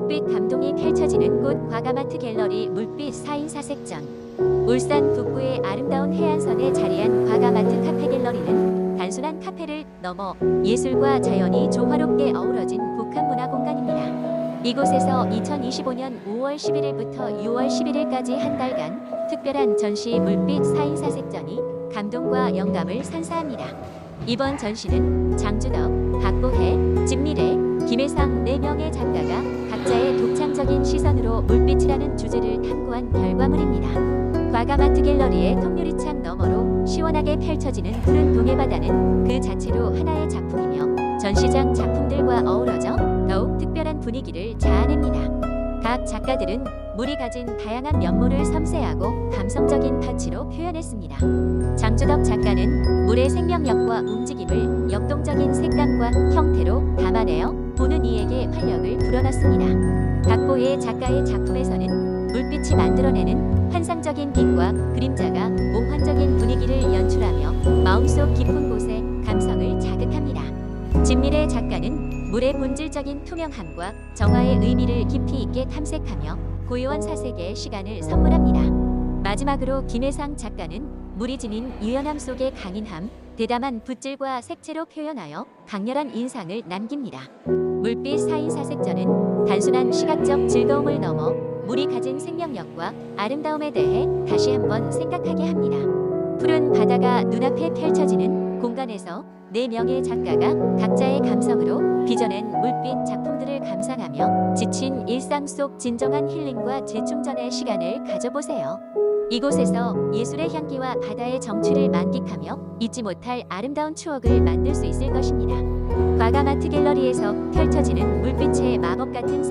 물빛 감동이 펼쳐지는 곳 과가마트 갤러리 물빛 4인 사색전 울산 북부의 아름다운 해안선에 자리한 과가마트 카페 갤러리는 단순한 카페를 넘어 예술과 자연이 조화롭게 어우러진 북한 문화 공간입니다. 이곳에서 2025년 5월 11일부터 6월 11일까지 한 달간 특별한 전시 물빛 4인 사색전이 감동과 영감을 선사합니다. 이번 전시는 장주덕, 박보혜, 진미래, 김혜상 4명의 작가가 독창적인 시선으로 물빛이라는 주제를 탐구한 결과물입니다. 과가마트 갤러리의 통유리 창 너머로 시원하게 펼쳐지는 푸른 동해바다는 그 자체로 하나의 작품이며 전시장 작품들과 어우러져 더욱 특별한 분위기를 자아냅니다. 각 작가들은 물이 가진 다양한 면모를 섬세하고 감성적인 타치로 표현했습니다. 장주덕 작가는 물의 생명력과 움직임을 역동적인 색감과 형태로 담아내어 박보혜 작가의 작품에서는 물빛이 만들어내는 환상적인 빛과 그림자가 몽환적인 분위기를 연출하며 마음속 깊은 곳에 감성을 자극합니다. 진미래 작가는 물의 본질적인 투명함과 정화의 의미를 깊이 있게 탐색하며 고요한 사색의 시간을 선물합니다. 마지막으로 김혜상 작가는 물이 지닌 유연함 속의 강인함, 대담한 붓질과 색채로 표현하여 강렬한 인상을 남깁니다. 물빛 사인 사색전은 단순한 시각적 즐거움을 넘어 물이 가진 생명력과 아름다움에 대해 다시 한번 생각하게 합니다. 푸른 바다가 눈앞에 펼쳐지는 공간에서 네 명의 작가가 각자의 감성으로 빚어낸 물빛 작품들을 감상하며 지친 일상 속 진정한 힐링과 재충전의 시간을 가져보세요. 이곳에서 예술의 향기와 바다의 정취를 만끽하며 잊지 못할 아름다운 추억을 만들 수 있을 것입니다. 과가마트 갤러리에서 펼쳐지는 물빛의 마법 같은